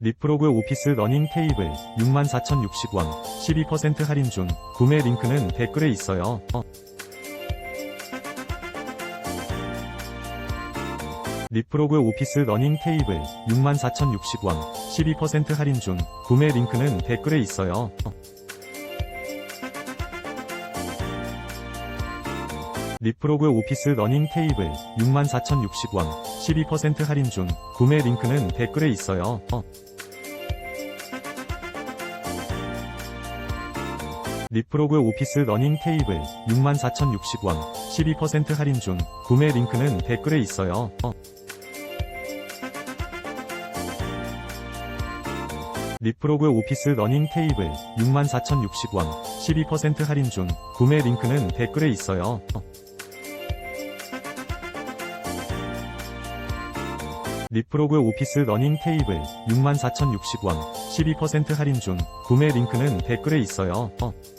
리프로그 오피스 러닝 테이블 64,060원 12% 할인 중 구매 링크는 댓글에 있어요. 어. 리프로그 오피스 러닝 테이블 64,060원 12% 할인 중 구매 링크는 댓글에 있어요. 어. 리프로그 오피스 러닝 테이블 64,060원 12% 할인 중 구매 링크는 댓글에 있어요. 어. 리프로그 오피스 러닝 테이블 64,060원 12% 할인 중 구매 링크는 댓글에 있어요. 어. 리프로그 오피스 러닝 테이블 64,060원 12% 할인 중 구매 링크는 댓글에 있어요. 어. 리프로그 오피스 러닝 테이블 64,060원 12% 할인 중 구매 링크는 댓글에 있어요. 어.